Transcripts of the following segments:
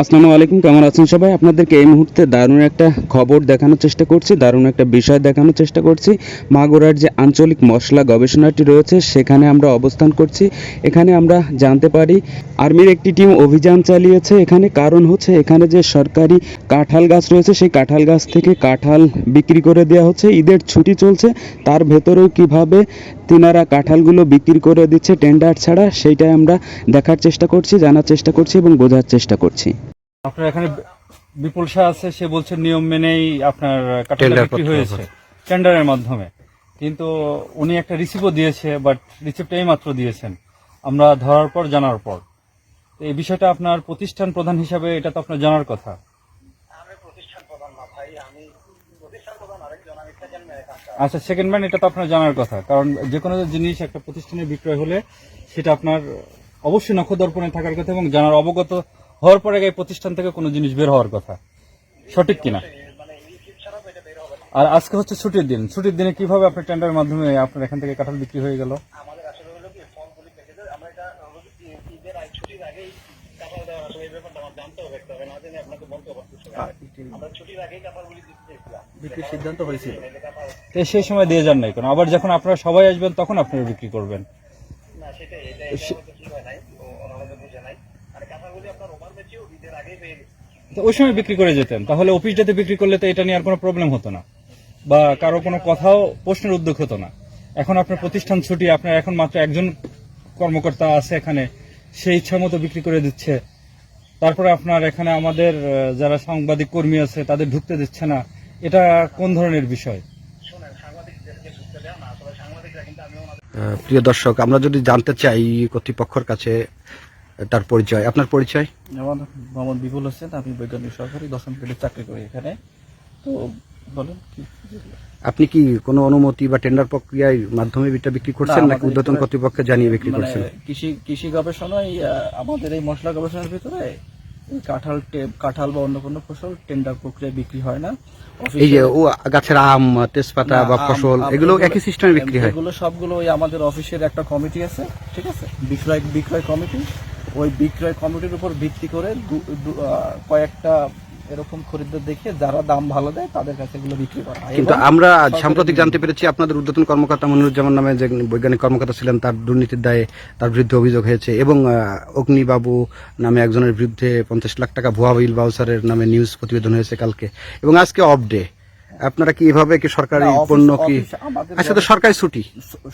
আসসালামু আলাইকুম, কেমন আছেন সবাই? আপনাদেরকে এই মুহূর্তে দারুণ একটা খবর দেখানোর চেষ্টা করছি, দারুণ একটা বিষয় দেখানোর চেষ্টা করছি। মাগুরার যে আঞ্চলিক মশলা গবেষণাটি রয়েছে, সেখানে আমরা অবস্থান করছি। এখানে আমরা জানতে পারি, আর্মির একটি টিম অভিযান চালিয়েছে এখানে। কারণ হচ্ছে, এখানে যে সরকারি কাঁঠাল গাছ রয়েছে, সেই কাঁঠাল গাছ থেকে কাঁঠাল বিক্রি করে দেওয়া হচ্ছে। ঈদের ছুটি চলছে, তার ভেতরেও কীভাবে তিনারা কাঁঠালগুলো বিক্রি করে দিচ্ছে, টেন্ডার ছাড়া, সেইটাই আমরা দেখার চেষ্টা করছি, জানার চেষ্টা করছি এবং বোঝার চেষ্টা করছি। আপনার এখানে বিপুল শাহ আছে সে বলছে নিয়ম মেনেই আপনার কাঠালটা বিক্রি হয়েছে টেন্ডারের মাধ্যমে। কিন্তু উনি একটা রিসিভও দিয়েছে বাট রিসিপ্টটা এই মাত্র দিয়েছেন। আমরা ধরার পর জানার পর। এই বিষয়টা আপনার প্রতিষ্ঠান প্রধান হিসাবে এটা তো আপনার জানার কথা। আচ্ছা সেকেন্ড ম্যান এটা তো আপনার জানার কথা। কারণ যে কোনো জিনিস একটা প্রতিষ্ঠানে বিক্রয় হলে সেটা আপনার অবশ্যই নখদর্পণে থাকার কথা এবং জানার অবগত হওয়ার পরে এই প্রতিষ্ঠান থেকে কোনো জিনিস বের হওয়ার কথা। সঠিক কিনা? আর আজকে হচ্ছে ছুটির দিন। ছুটির দিনে কীভাবে আপনার টেন্ডারের মাধ্যমে আপনার এখান থেকে কাঁঠাল বিক্রি হয়ে গেল? সিদ্ধান্ত হয়েছিল। সেই সময় দিয়ে যান নাই কেন? আবার যখন আপনারা সবাই আসবেন তখন আপনারা বিক্রি করবেন। না সেটাই মানে ওই সময় বিক্রি করে যেতেন। তাহলে অফিসটাতে বিক্রি করলে তো এটা নিয়ে আর কোনো প্রবলেম হতো না। বা কারও কোনো কথাও প্রশ্নের উদ্যোগ হতো না। এখন আপনার প্রতিষ্ঠান ছুটি আপনার এখন মাত্র একজন কর্মকর্তা আছে এখানে। সেই ইচ্ছা মতো বিক্রি করে দিচ্ছে। তারপরে আপনার এখানে আমাদের যারা সাংবাদিক কর্মী আছে তাদের ঢুকতে দিচ্ছে না। এটা কোন ধরনের বিষয়? শোনেন সাংবাদিকদেরকে ঢুকতে দেওয়া না আসলে সাংবাদিকরা কিন্তু আমি ওনাদের আহ, প্রিয় দর্শক আমরা যদি জানতে চাই কর্তৃপক্ষের কাছে তার পরিচয় আপনার পরিচয়? আমার মোহাম্মদ বিপুল হোসেন আমি বৈজ্ঞানিক সহকারী দশম গ্রেডে চাকরি করি এখানে। তো বলেন কি? আপনি কি কোনো অনুমতি বা টেন্ডার প্রক্রিয়ার মাধ্যমে এটা বিক্রি করছেন নাকি আমাদের উদ্যতন এটা- কর্তৃপক্ষে জানিয়ে বিক্রি মানে করছেন? কৃষি কৃষি গবেষণায় আমাদের এই মশলা গবেষণার ভিতরে কাঁঠাল কাঁঠাল বা অন্য কোনো ফসল টেন্ডার প্রক্রিয়ায় বিক্রি হয় না। এই যে ও গাছের আম তেজপাতা বা ফসল এগুলো একই সিস্টেমে বিক্রি হয়? এগুলো সবগুলো ওই আমাদের অফিসের একটা কমিটি আছে ঠিক আছে? বিক্রয় বিক্রয় কমিটি ওই বিক্রয় কমিটির উপর ভিত্তি করে কয়েকটা এরকম খরিদ্দার দেখে যারা দাম ভালো দেয় তাদের কাছে এগুলো বিক্রি করা হয়। কিন্তু আমরা সাম্প্রতিক জানতে পেরেছি আপনাদের উদ্যতন কর্মকর্তা মনিরুজ্জামান নামে যে বৈজ্ঞানিক কর্মকর্তা ছিলেন তার দুর্নীতির দায়ে তার বিরুদ্ধে অভিযোগ হয়েছে এবং অগ্নিবাবু নামে একজনের বিরুদ্ধে পঞ্চাশ লাখ টাকা ভুয়া বিল বাউসারের নামে নিউজ প্রতিবেদন হয়েছে কালকে। এবং আজকে অফ ডে আপনারা কি এভাবে কি সরকারি পণ্য কি? আচ্ছা তো সরকারি ছুটি।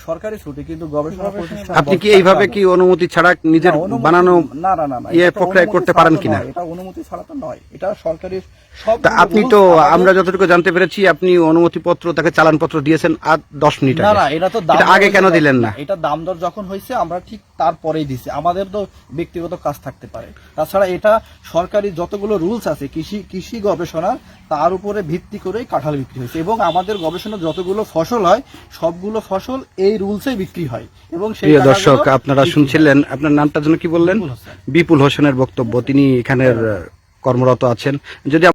সরকারি ছুটি কিন্তু গবেষণা প্রতিষ্ঠান আপনি কি এইভাবে কি অনুমতি ছাড়া নিজের বানানো না না না ইয়ে প্রক্রিয়া করতে পারেন কিনা? এটা অনুমতি ছাড়া তো নয় এটা সরকারি সব আপনি তো আমরা যতটুকু জানতে পেরেছি আপনি অনুমতিপত্র তাকে চালানপত্র দিয়েছেন আর দশ মিনিট না না এটা তো আগে কেন দিলেন না? এটা দাম দর যখন হয়েছে আমরা ঠিক তারপরেই দিছি। আমাদের তো ব্যক্তিগত কাজ থাকতে পারে। তাছাড়া এটা সরকারি যতগুলো রুলস আছে কৃষি কৃষি গবেষণার তার উপরে ভিত্তি করেই কাঁঠাল বিক্রি হয়েছে। এবং আমাদের গবেষণা যতগুলো ফসল হয় সবগুলো ফসল এই রুলসে বিক্রি হয়। এবং সেই দর্শক আপনারা শুনছিলেন আপনার নামটা যেন কি বললেন? বিপুল হোসেনের বক্তব্য। তিনি এখানের কর্মরত আছেন। যদি